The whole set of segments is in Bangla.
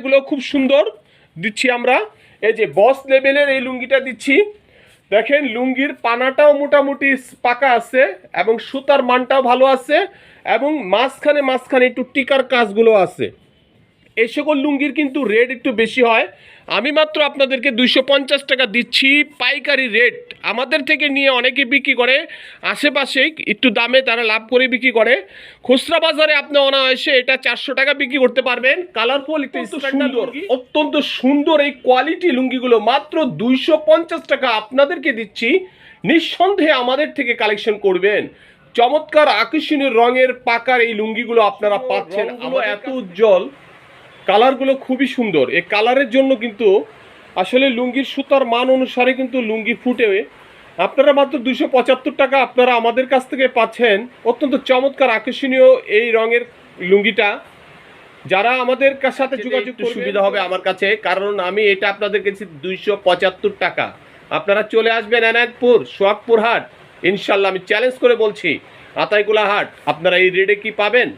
এগুলো খুব সুন্দর দিচ্ছি আমরা। এই যে বস লেভেলের এই লুঙ্গিটা দিচ্ছি। দেখেন, লুঙ্গির পানাটাও মোটামুটি পাকা আছে এবং সুতার মানটাও ভালো আছে এবং মাঝখানে মাঝখানে একটু টিকার কাজগুলো আছে। এই সকল লুঙ্গির কিন্তু রেট একটু বেশি হয়। আমি মাত্র আপনাদেরকে দুইশো পঞ্চাশ টাকা দিচ্ছি পাইকারি রেট আমাদের থেকে নিয়ে অনেকে বিক্রি করে আশেপাশে একটু দামে তারা লাভ করে বিক্রি করে। খুচরা বাজারে আপনি অনায়াসে এটা চারশো টাকা বিক্রি করতে পারবেন। কালারফুল সুন্দর অত্যন্ত সুন্দর এই কোয়ালিটি লুঙ্গিগুলো মাত্র দুইশো পঞ্চাশ টাকা আপনাদেরকে দিচ্ছি। নিঃসন্দেহে আমাদের থেকে কালেকশন করবেন। চমৎকার আকর্ষণীয় রঙের পাকার এই লুঙ্গিগুলো আপনারা পাচ্ছেন। আমার এত উজ্জ্বল। কালারগুলো খুবই সুন্দর। এই কালারের জন্য কিন্তু আসলে লুঙ্গির সুতার মান অনুসারে কিন্তু লুঙ্গি ফুটে। আপনারা মাত্র দুশো পঁচাত্তর টাকা আপনারা আমাদের কাছ থেকে পাচ্ছেন। অত্যন্ত চমৎকার আকর্ষণীয় এই রঙের লুঙ্গিটা। যারা আমাদের সাথে যোগাযোগ সুবিধা হবে আমার কাছে কারণ আমি এটা আপনাদের কাছে দুইশো পঁচাত্তর টাকা। আপনারা চলে আসবেন এনায়তপুর সোহাগপুর হাট। ইনশাল্লাহ আমি চ্যালেঞ্জ করে বলছি আতাইকুলা হাট আপনারা এই রেটে কি পাবেন?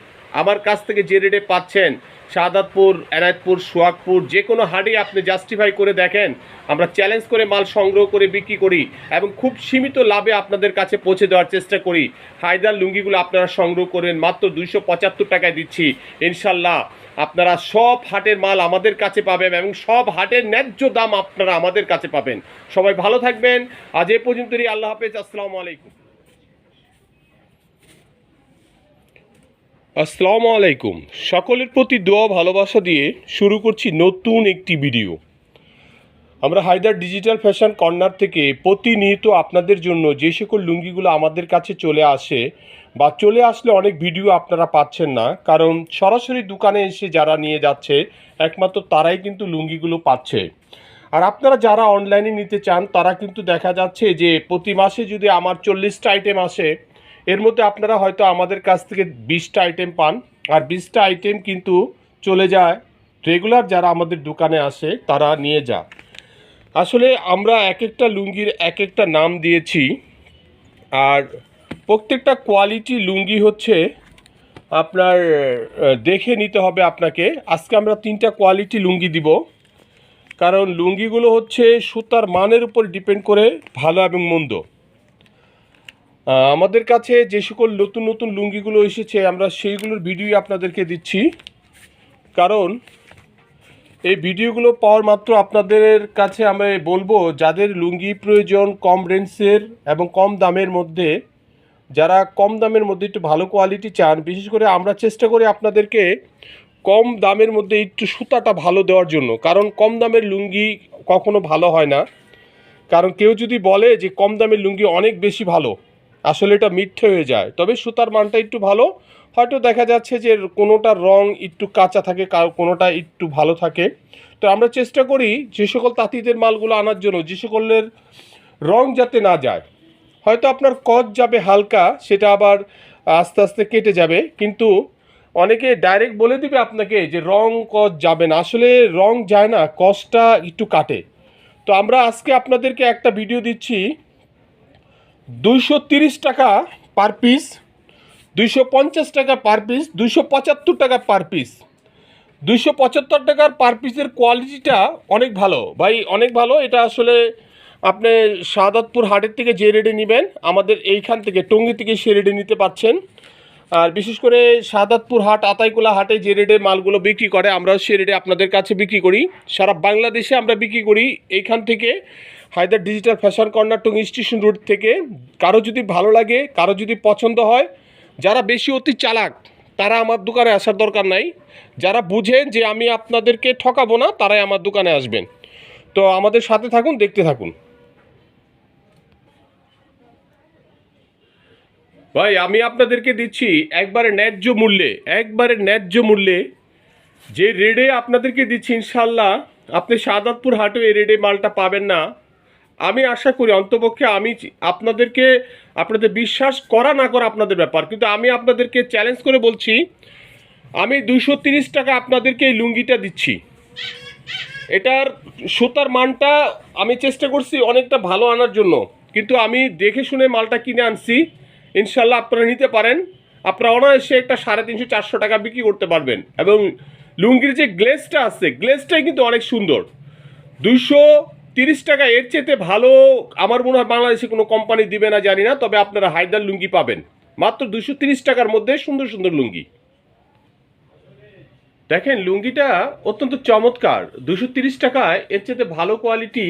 আমার কাছ থেকে যে রেটে পাচ্ছেন শাহাদাতপুর এনায়তপুর সোহাগপুর, যে কোনো হাটে আপনি জাস্টিফাই করে দেখেন। আমরা চ্যালেঞ্জ করে মাল সংগ্রহ করে বিক্রি করি এবং খুব সীমিত লাভে আপনাদের কাছে পৌঁছে দেওয়ার চেষ্টা করি। হায়দার লুঙ্গিগুলো আপনারা সংগ্রহ করেন, মাত্র দুইশো পঁচাত্তর টাকায় দিচ্ছি। ইনশাল্লাহ আপনারা সব হাটের মাল আমাদের কাছে পাবেন এবং সব হাটের ন্যায্য দাম আপনারা আমাদের কাছে পাবেন। সবাই ভালো থাকবেন। আজ এ পর্যন্তই, আল্লাহ হাফেজ, আসসালামু আলাইকুম। আসসালামু আলাইকুম। সকলের প্রতি দোয়া, ভালোবাসা দিয়ে শুরু করছি নতুন একটি ভিডিও। আমরা হায়দার ডিজিটাল ফ্যাশন কর্নার থেকে প্রতিনিয়ত আপনাদের জন্য যে সকল লুঙ্গিগুলো আমাদের কাছে চলে আসে বা চলে আসলে অনেক ভিডিও আপনারা পাচ্ছেন না, কারণ সরাসরি দোকানে এসে যারা নিয়ে যাচ্ছে, একমাত্র তারাই কিন্তু লুঙ্গিগুলো পাচ্ছে। আর আপনারা যারা অনলাইনে নিতে চান, তারা কিন্তু দেখা যাচ্ছে যে প্রতি মাসে যদি আমার চল্লিশটা আইটেম আসে এর মধ্যে আপনারা হয়তো আমাদের কাছ থেকে বিশটা আইটেম পান। আর বিশটা আইটেম কিন্তু চলে যায়। রেগুলার যারা আমাদের দোকানে আসে, তারা নিয়ে যায়। আসলে আমরা এক একটা লুঙ্গির এক একটা নাম দিয়েছি। আর প্রত্যেকটা কোয়ালিটি লুঙ্গি হচ্ছে আপনার দেখে নিতে হবে আপনাকে। আজকে আমরা তিনটা কোয়ালিটি লুঙ্গি দিব। কারণ লুঙ্গিগুলো হচ্ছে সুতার মানের উপর ডিপেন্ড করে, ভালো এবং মন্দ। আমাদের কাছে যে সকল নতুন নতুন লুঙ্গিগুলো এসেছে, আমরা সেইগুলোর ভিডিও আপনাদেরকে দিচ্ছি। কারণ এই ভিডিওগুলো পাওয়ার মাত্র আপনাদের কাছে আমি বলব, যাদের লুঙ্গি প্রয়োজন কম রেঞ্জের এবং কম দামের মধ্যে, যারা কম দামের মধ্যে একটু ভালো কোয়ালিটি চান, বিশেষ করে আমরা চেষ্টা করি আপনাদেরকে কম দামের মধ্যে একটু সুতাটা ভালো দেওয়ার জন্য। কারণ কম দামের লুঙ্গি কখনো ভালো হয় না। কারণ কেউ যদি বলে যে কম দামের লুঙ্গি অনেক বেশি ভালো আসলে এটা মিথ্যে হয়ে যায়। তবে সুতার মানটা একটু ভালো। হয়তো দেখা যাচ্ছে যে কোনোটার রং একটু কাঁচা থাকে কোনোটা একটু ভালো থাকে। তো আমরা চেষ্টা করি যে সকল তাঁতিদের মালগুলো আনার জন্য, যে সকলের রং যাতে না যায়। হয়তো আপনার কচ যাবে হালকা, সেটা আবার আস্তে আস্তে কেটে যাবে। কিন্তু অনেকে ডাইরেক্ট বলে দিবে আপনাকে যে রং কচ যাবে না। আসলে রং যায় না কচটা একটু কাটে। তো আমরা আজকে আপনাদেরকে একটা ভিডিও দিচ্ছি দুইশো তিরিশ টাকা পার পিস দুইশো পঞ্চাশ টাকা পার পিস দুইশো পঁচাত্তর টাকা পার পিস দুইশো পঁচাত্তর টাকার পার পিসের কোয়ালিটিটা অনেক ভালো। ভাই, অনেক ভালো। এটা আসলে আপনি শাহাদাতপুর হাটের থেকে যে রেটে নেবেন, আমাদের এইখান থেকে, টঙ্গি থেকে সে রেটে নিতে পারছেন। আর বিশেষ করে শাহাদাতপুর হাট, আতাইকুলা হাটে যে রেটে মালগুলো বিক্রি করে, আমরা সে রেটে আপনাদের কাছে বিক্রি করি। সারা বাংলাদেশে আমরা বিক্রি করি এইখান থেকে। Haider digital fashion corner Tongi station road থেকে কারও যদি ভালো লাগে, কারও যদি পছন্দ হয়, যারা বেশি অতি চালাক, তারা আমার দোকানে আসার দরকার নাই। যারা বুঝেন যে আমি আপনাদেরকে ঠকাবো না, তারাই আমার দোকানে আসবেন। তো আমাদের সাথে থাকুন, দেখতে থাকুন। ভাই, আমি আপনাদেরকে দিচ্ছি একবারে ন্যায্য মূল্যে, একবারে ন্যায্য মূল্যে যে রেডে আপনাদেরকে দিচ্ছি ইনশাল্লাহ আপনি সাদাতপুর হাটে এই রেডে মালটা পাবেন না। আমি আশা করি অন্তপক্ষে আমি আপনাদেরকে, আপনাদের বিশ্বাস করা না করা আপনাদের ব্যাপার। কিন্তু আমি আপনাদেরকে চ্যালেঞ্জ করে বলছি, আমি দুশো তিরিশ টাকা আপনাদেরকে এই লুঙ্গিটা দিচ্ছি। এটার সুতার মানটা আমি চেষ্টা করছি অনেকটা ভালো আনার জন্য। কিন্তু আমি দেখে শুনে মালটা কিনে আনছি। ইনশাল্লাহ আপনারা নিতে পারেন। আপনারা অনায়াসে একটা সাড়ে তিনশো চারশো টাকা বিক্রি করতে পারবেন। এবং লুঙ্গির যে গ্লেসটা আছে গ্লেসটাই কিন্তু অনেক সুন্দর। দুইশো তিরিশ টাকা এর চেতে ভালো আমার মনে হয় বাংলাদেশে কোনো কোম্পানি দিবে না, জানি না, তবে আপনারা হায়দার লুঙ্গি পাবেন। মাত্র দুশো তিরিশ টাকার মধ্যে সুন্দর সুন্দর লুঙ্গি। দেখেন, লুঙ্গিটা অত্যন্ত চমৎকার। দুশো তিরিশ টাকায় এর চেতে ভালো কোয়ালিটি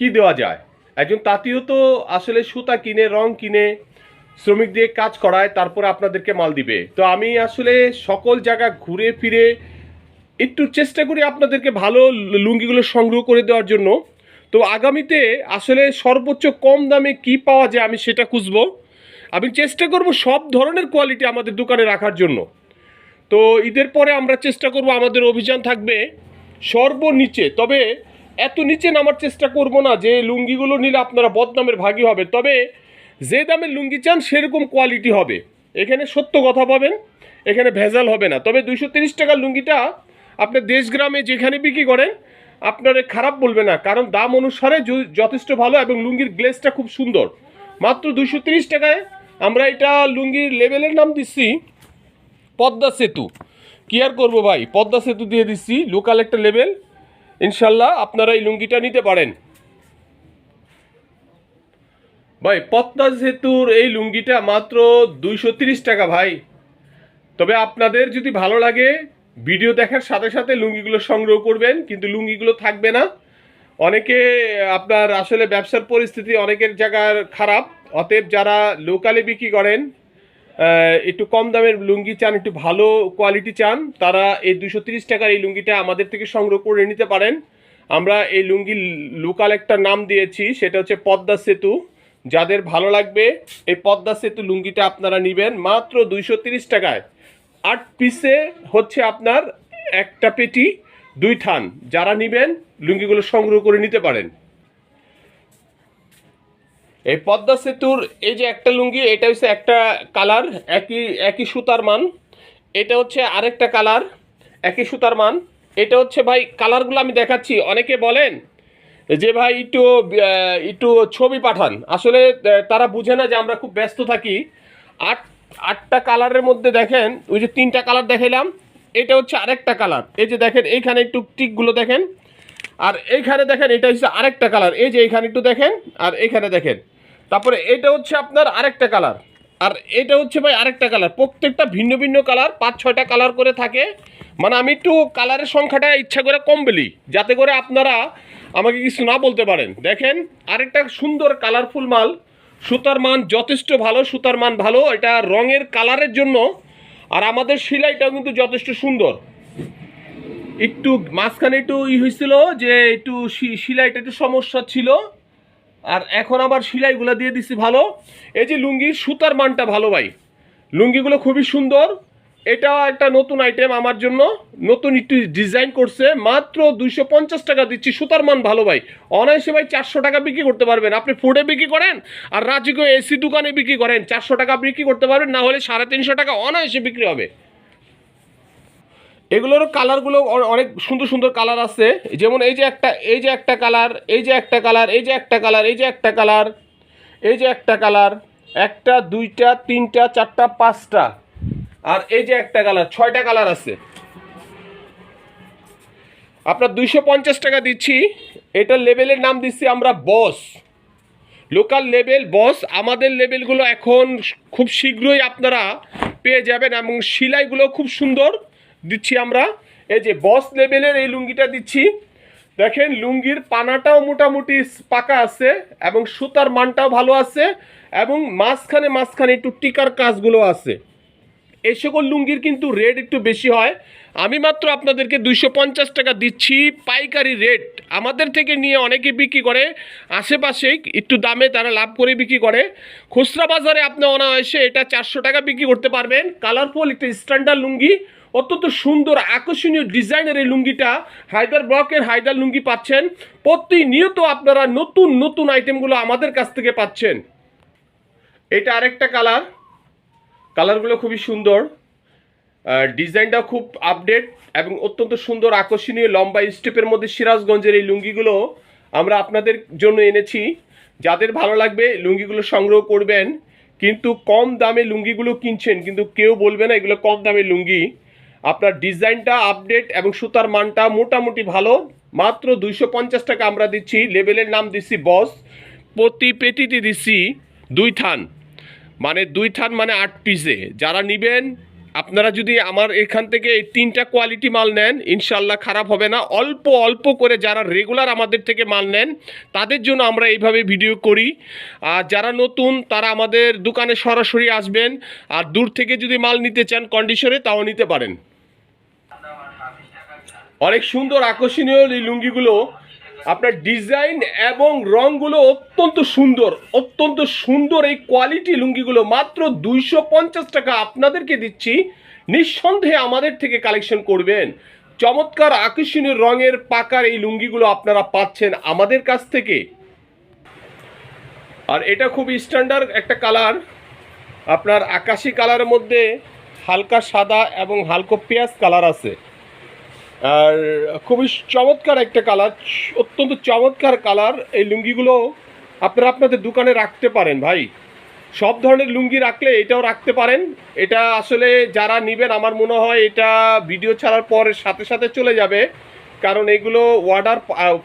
কি দেওয়া যায়? একজন তাঁতিও তো আসলে সুতা কিনে, রং কিনে, শ্রমিক দিয়ে কাজ করায়, তারপরে আপনাদেরকে মাল দিবে। তো আমি আসলে সকল জায়গা ঘুরে ফিরে একটু চেষ্টা করি আপনাদেরকে ভালো লুঙ্গিগুলো সংগ্রহ করে দেওয়ার জন্য। তো আগামীতে আসলে সর্বোচ্চ কম দামে কি পাওয়া যায় আমি সেটা খুঁজবো। আমি চেষ্টা করব সব ধরনের কোয়ালিটি আমাদের দোকানে রাখার জন্য। তো ঈদের পরে আমরা চেষ্টা করব, আমাদের অভিযান থাকবে সর্বনিচে। তবে এত নিচে নামার চেষ্টা করব না যে লুঙ্গিগুলো নিলে আপনারা বদনামের ভাগী হবে। তবে যে দামের লুঙ্গি চান সেরকম কোয়ালিটি হবে। এখানে সত্য কথা পাবেন এখানে ভেজাল হবে না। তবে দুইশো তিরিশ টাকার লুঙ্গিটা আপনি দেশগ্রামে যেখানে বিক্রি করেন আপনারা খারাপ বলবে না, কারণ দাম অনুসারে যথেষ্ট ভালো এবং লুঙ্গির গ্লেসটা খুব সুন্দর। মাত্র তিরিশ টাকায় আমরা এটা লুঙ্গির লেভেলের নাম দিচ্ছি পদ্মা সেতু। কি আর করব ভাই? পদ্মা সেতু দিয়ে দিচ্ছি লোকাল একটা লেভেল ইনশাল্লাহ আপনারা এই লুঙ্গিটা নিতে পারেন। ভাই, পদ্মা সেতুর এই লুঙ্গিটা মাত্র দুইশো টাকা ভাই। তবে আপনাদের যদি ভালো লাগে ভিডিও দেখার সাথে সাথে লুঙ্গিগুলো সংগ্রহ করবেন, কিন্তু লুঙ্গিগুলো থাকবে না। অনেকে, আপনার আসলে ব্যবসার পরিস্থিতি অনেকের জায়গার খারাপ। অতএব যারা লোকালে বিক্রি করেন একটু কম দামের লুঙ্গি চান, একটু ভালো কোয়ালিটি চান, তারা এই দুশো তিরিশ টাকার এই লুঙ্গিটা আমাদের থেকে সংগ্রহ করে নিতে পারেন। আমরা এই লুঙ্গি লোকাল একটা নাম দিয়েছি, সেটা হচ্ছে পদ্মা সেতু। যাদের ভালো লাগবে, এই পদ্মা সেতু লুঙ্গিটা আপনারা নেবেন মাত্র দুইশো তিরিশ টাকায়। আট পিসে হচ্ছে আপনার একটা পেটি, দুই থান। যারা নেবেন, লুঙ্গিগুলো সংগ্রহ করে নিতে পারেন। এই পদ্মা সেতুর এই যে একটা লুঙ্গি, এটা হচ্ছে একটা কালার, একই একই সুতার মান। এটা হচ্ছে আরেকটা কালার, একই সুতার মান। এটা হচ্ছে ভাই, কালারগুলো আমি দেখাচ্ছি। অনেকে বলেন যে ভাই, একটু একটু ছবি পাঠান। আসলে তারা বুঝে না যে আমরা খুব ব্যস্ত থাকি। আট আটটা কালারের মধ্যে দেখেন, ওই যে তিনটা কালার দেখাইলাম, এটা হচ্ছে আরেকটা কালার। এই যে দেখেন, এইখানে একটু টিকগুলো দেখেন, আর এইখানে দেখেন, এটা হচ্ছে আরেকটা কালার। এই যে এইখানে একটু দেখেন, আর এইখানে দেখেন। তারপরে এটা হচ্ছে আপনার আরেকটা কালার। আর এটা হচ্ছে ভাই আরেকটা কালার। প্রত্যেকটা ভিন্ন ভিন্ন কালার, পাঁচ ছয়টা কালার করে থাকে। মানে আমি একটু কালারের সংখ্যাটা ইচ্ছা করে কম বলি, যাতে করে আপনারা আমাকে কিছু না বলতে পারেন। দেখেন, আরেকটা সুন্দর কালারফুল মাল। সুতার মান যথেষ্ট ভালো, সুতার মান ভালো, এটা রঙের কালারের জন্য, আর আমাদের সেলাইটাও কিন্তু যথেষ্ট সুন্দর। একটু মাঝখানে একটু ই হয়েছিল যে একটু সিলাইটা একটু সমস্যা ছিল, আর এখন আবার সেলাইগুলো দিয়ে দিছি ভালো। এই যে লুঙ্গির সুতার মানটা ভালো ভাই। লুঙ্গিগুলো খুবই সুন্দর এটা একটা নতুন আইটেম আমার জন্য। নতুন একটু ডিজাইন করছে। মাত্র দুইশো পঞ্চাশ টাকা দিচ্ছি। সুতার মান ভালো ভাই। অনায়াসে ভাই চারশো টাকা বিক্রি করতে পারবেন। আপনি ফুডে বিক্রি করেন আর রাজকীয় এসি দোকানে বিক্রি করেন। চারশো টাকা বিক্রি করতে পারবেন। না হলে সাড়ে তিনশো টাকা অনায়াসে বিক্রি হবে। এগুলোর কালারগুলো অনেক সুন্দর সুন্দর কালার আছে। যেমন এই যে একটা, এই যে একটা কালার, এই যে একটা কালার, এই যে একটা কালার, এই যে একটা কালার, এই যে একটা কালার, একটা, দুইটা, তিনটা, চারটা, পাঁচটা। আর এই যে একটা কালার, ছয়টা কালার আছে। আপনার দুইশো পঞ্চাশ টাকা দিচ্ছি। এটার লেভেলের নাম দিচ্ছি আমরা বস। লোকাল লেভেল বস। আমাদের লেভেলগুলো এখন খুব শীঘ্রই আপনারা পেয়ে যাবেন এবং সিলাইগুলো খুব সুন্দর দিচ্ছি আমরা। এই যে বস লেভেলের এই লুঙ্গিটা দিচ্ছি। দেখেন, লুঙ্গির পানাটাও মোটামুটি পাকা আছে এবং সুতার মানটাও ভালো আছে এবং মাঝখানে মাঝখানে একটু টিকার কাজগুলো আছে। এই সকল লুঙ্গির কিন্তু রেট একটু বেশি হয়। আমি মাত্র আপনাদেরকে দুইশো পঞ্চাশ টাকা দিচ্ছি। পাইকারি রেট আমাদের থেকে নিয়ে অনেকে বিক্রি করে। আশেপাশেই একটু দামে তারা লাভ করে বিক্রি করে। খুচরা বাজারে আপনি অনায়াসে এটা চারশো টাকা বিক্রি করতে পারবেন। কালারফুল একটা স্ট্যান্ডার্ড লুঙ্গি। অত্যন্ত সুন্দর, আকর্ষণীয় ডিজাইনের এই লুঙ্গিটা হায়দার ব্লকের হায়দার লুঙ্গি পাচ্ছেন। প্রতিনিয়ত আপনারা নতুন নতুন আইটেমগুলো আমাদের কাছ থেকে পাচ্ছেন। এটা আরেকটা কালার। কালারগুলো খুবই সুন্দর। ডিজাইনটা খুব আপডেট এবং অত্যন্ত সুন্দর আকর্ষণীয় লম্বা স্টেপের মধ্যে সিরাজগঞ্জের এই লুঙ্গিগুলো আমরা আপনাদের জন্য এনেছি। যাদের ভালো লাগবে লুঙ্গিগুলো সংগ্রহ করবেন। কিন্তু কম দামে লুঙ্গিগুলো কিনছেন, কিন্তু কেউ বলবে না এগুলো কম দামে লুঙ্গি। আপনার ডিজাইনটা আপডেট এবং সুতার মানটা মোটামুটি ভালো। মাত্র দুইশো পঞ্চাশ টাকা আমরা দিচ্ছি লেবেলের নাম দিচ্ছি বস। প্রতি পেটিতে দিচ্ছি দুই থান। মানে দুই থান মানে আট পিসে যারা নেবেন, আপনারা যদি আমার এখান থেকে এই তিনটা কোয়ালিটি মাল নেন ইনশাল্লাহ খারাপ হবে না। অল্প অল্প করে যারা রেগুলার আমাদের থেকে মাল নেন, তাদের জন্য আমরা এইভাবে ভিডিও করি। আর যারা নতুন, তারা আমাদের দোকানে সরাসরি আসবেন। আর দূর থেকে যদি মাল নিতে চান কন্ডিশনে তাও নিতে পারেন। অনেক সুন্দর আকর্ষণীয় এই লুঙ্গিগুলো। আপনার ডিজাইন এবং রংগুলো অত্যন্ত সুন্দর অত্যন্ত সুন্দর এই কোয়ালিটি লুঙ্গিগুলো। মাত্র দুইশো পঞ্চাশ টাকা আপনাদেরকে দিচ্ছি। নিঃসন্দেহে আমাদের থেকে কালেকশন করবেন। চমৎকার আকর্ষণীয় রঙের পাকার এই লুঙ্গিগুলো আপনারা পাচ্ছেন আমাদের কাছ থেকে। আর এটা খুব স্ট্যান্ডার্ড একটা কালার আপনার আকাশি কালারের মধ্যে হালকা সাদা এবং হালকা পেঁয়াজ কালার আছে। আর খুবই চমৎকার একটা কালার, অত্যন্ত চমৎকার কালার। এই লুঙ্গিগুলো আপনারা আপনাদের দোকানে রাখতে পারেন ভাই। সব ধরনের লুঙ্গি রাখলে এটাও রাখতে পারেন। এটা আসলে যারা নেবেন, আমার মনে হয় এটা ভিডিও ছাড়ার পর সাথে সাথে চলে যাবে। কারণ এগুলো অর্ডার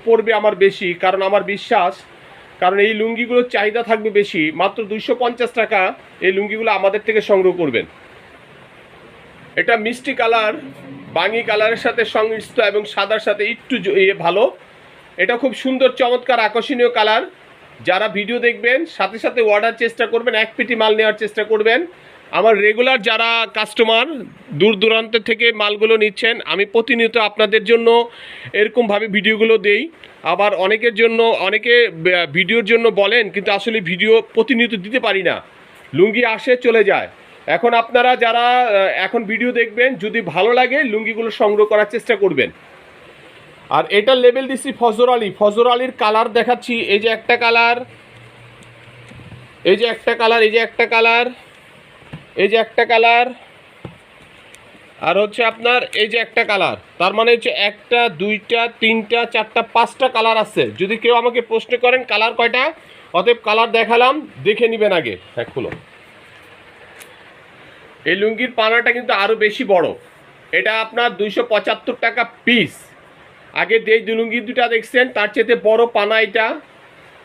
পড়বে আমার বেশি, কারণ আমার বিশ্বাস। কারণ এই লুঙ্গিগুলোর চাহিদা থাকবে বেশি। মাত্র দুইশো পঞ্চাশ টাকা এই লুঙ্গিগুলো আমাদের থেকে সংগ্রহ করবেন। এটা মিষ্টি কালার। বাঙি কালারের সাথে সংমিশ্রিত এবং সাদার সাথে একটু ইয়ে ভালো। এটা খুব সুন্দর, চমৎকার, আকর্ষণীয় কালার। যারা ভিডিও দেখবেন, সাথে সাথে অর্ডার চেষ্টা করবেন, এক পেটি মাল নেওয়ার চেষ্টা করবেন। আমার রেগুলার যারা কাস্টমার দূর দূরান্ত থেকে মালগুলো নিচ্ছেন, আমি প্রতিনিয়ত আপনাদের জন্য এরকমভাবে ভিডিওগুলো দেই। আবার অনেকের জন্য, অনেকে ভিডিওর জন্য বলেন, কিন্তু আসলে ভিডিও প্রতিনিয়ত দিতে পারি না। লুঙ্গি আসে, চলে যায়। এখন আপনারা যারা এখন ভিডিও দেখবেন, যদি ভালো লাগে, লুঙ্গিগুলো সংগ্রহ করার চেষ্টা করবেন। আর এটা লেবেল দিচ্ছি ফজর আলী। ফজর আলীর কালার দেখাচ্ছি। এই যে একটা কালার এই যে একটা কালার এই যে একটা কালার এই যে একটা কালার আর হচ্ছে আপনার এই যে একটা কালার তার মানে হচ্ছে একটা, দুইটা, তিনটা, চারটা, পাঁচটা কালার আছে। যদি কেউ আমাকে প্রশ্ন করেন কালার কয়টা? অতএব কালার দেখালাম, দেখে নেবেন আগে। হ্যাঁ খুলো। এই লুঙ্গির পানাটা কিন্তু আরও বেশি বড়। এটা আপনার দুইশো পঁচাত্তর টাকা পিস আগে যে লুঙ্গি দুটা দেখছেন, তার চেয়ে বড় পানা এটা।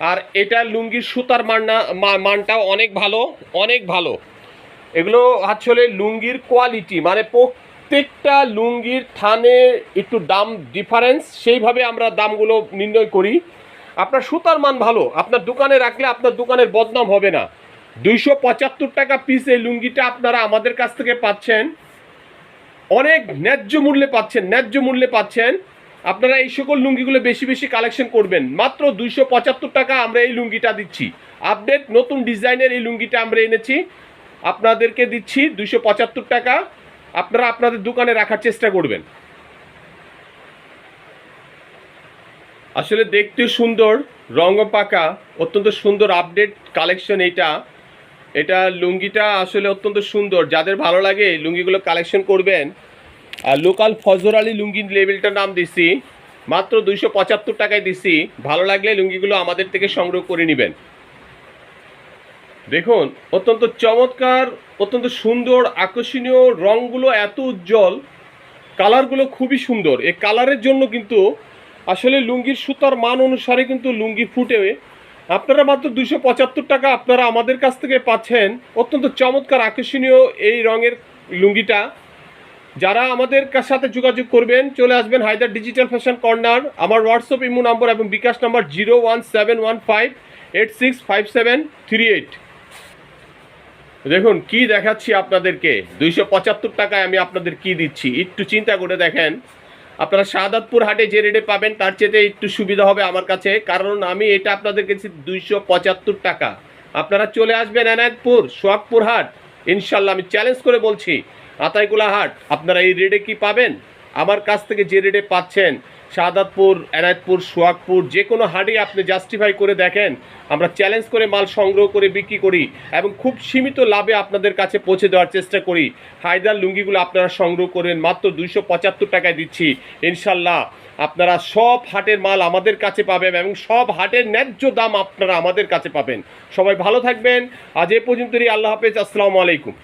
আর এটা লুঙ্গির সুতার মানটা মা- মানটাও অনেক ভালো অনেক ভালো। এগুলো আসলে লুঙ্গির কোয়ালিটি মানে প্রত্যেকটা লুঙ্গির থানে একটু দাম ডিফারেন্স সেইভাবে আমরা দামগুলো নির্ণয় করি। আপনার সুতার মান ভালো, আপনার দোকানে রাখলে আপনার দোকানের বদনাম হবে না। দুইশো পঁচাত্তর টাকা পিস এই লুঙ্গিটা আপনারা আমাদের কাছ থেকে পাচ্ছেন। অনেক ন্যায্য মূল্যে পাচ্ছেন, ন্যায্য মূল্যে পাচ্ছেন। আপনারা এই সকল লুঙ্গিগুলো বেশি বেশি কালেকশন করবেন। মাত্র দুইশো পঁচাত্তর টাকা আমরা এই লুঙ্গিটা দিচ্ছি। আপডেট নতুন ডিজাইনের এই লুঙ্গিটা আমরা এনেছি। আপনাদেরকে দিচ্ছি দুইশো পঁচাত্তর টাকা। আপনারা আপনাদের দোকানে রাখার চেষ্টা করবেন। আসলে দেখতে সুন্দর রঙ পাকা, অত্যন্ত সুন্দর আপডেট কালেকশন এটা এটা লুঙ্গিটা আসলে অত্যন্ত সুন্দর। যাদের ভালো লাগে লুঙ্গিগুলো কালেকশন করবেন। আর লোকাল ফজর আলী লুঙ্গি লেবেলটার নাম দিছি। মাত্র দুইশো পঁচাত্তর টাকায় দিছি। ভালো লাগলে লুঙ্গিগুলো আমাদের থেকে সংগ্রহ করে নেবেন। দেখুন, অত্যন্ত চমৎকার, অত্যন্ত সুন্দর, আকর্ষণীয় রঙগুলো এত উজ্জ্বল। কালারগুলো খুবই সুন্দর। এই কালারের জন্য কিন্তু আসলে লুঙ্গির সুতার মান অনুসারে কিন্তু লুঙ্গি ফুটে আপনারা মাত্র দুশো পঁচাত্তর টাকা আপনারা আমাদের কাছ থেকে পাচ্ছেন। অত্যন্ত চমৎকার, আকর্ষণীয় এই রঙের লুঙ্গিটা। যারা আমাদের সাথে যোগাযোগ করবেন, চলে আসবেন হায়দার ডিজিটাল ফ্যাশন কর্নার। আমার হোয়াটসঅ্যাপ, ইমো নম্বর এবং bKash number zero one seven one five eight six five seven three eight. দেখুন, কি দেখাচ্ছি আপনাদেরকে। দুইশো পঁচাত্তর টাকায় আমি আপনাদের কি দিচ্ছি? একটু চিন্তা করে দেখেন। আপনারা শাহাদাতপুর হাটে যে রেটে পাবেন, তার চেয়ে একটু সুবিধা হবে আমার কাছে। কারণ আমি এটা আপনাদের কাছে দুইশো পঁচাত্তর টাকা। আপনারা চলে আসবেন এনায়তপুর, সোহাগপুর হাট। ইনশাল্লাহ আমি চ্যালেঞ্জ করে বলছি, আতাইকুলা হাট, আপনারা এই রেটে কি পাবেন? আমার কাছ থেকে যে রেটে পাচ্ছেন শাহাদাতপুর, এনায়তপুর, সোহাগপুর, যে কোনো হাটে আপনি জাস্টিফাই করে দেখেন। আমরা চ্যালেঞ্জ করে মাল সংগ্রহ করে বিক্রি করি এবং খুব সীমিত লাভে আপনাদের কাছে পৌঁছে দেওয়ার চেষ্টা করি। হায়দার লুঙ্গিগুলো আপনারা সংগ্রহ করেন, মাত্র দুইশো পঁচাত্তর টাকায় দিচ্ছি। ইনশাল্লাহ আপনারা সব হাটের মাল আমাদের কাছে পাবেন এবং সব হাটের ন্যায্য দাম আপনারা আমাদের কাছে পাবেন। সবাই ভালো থাকবেন। আজ এ পর্যন্তই, আল্লাহ হাফেজ, আসসালামু আলাইকুম।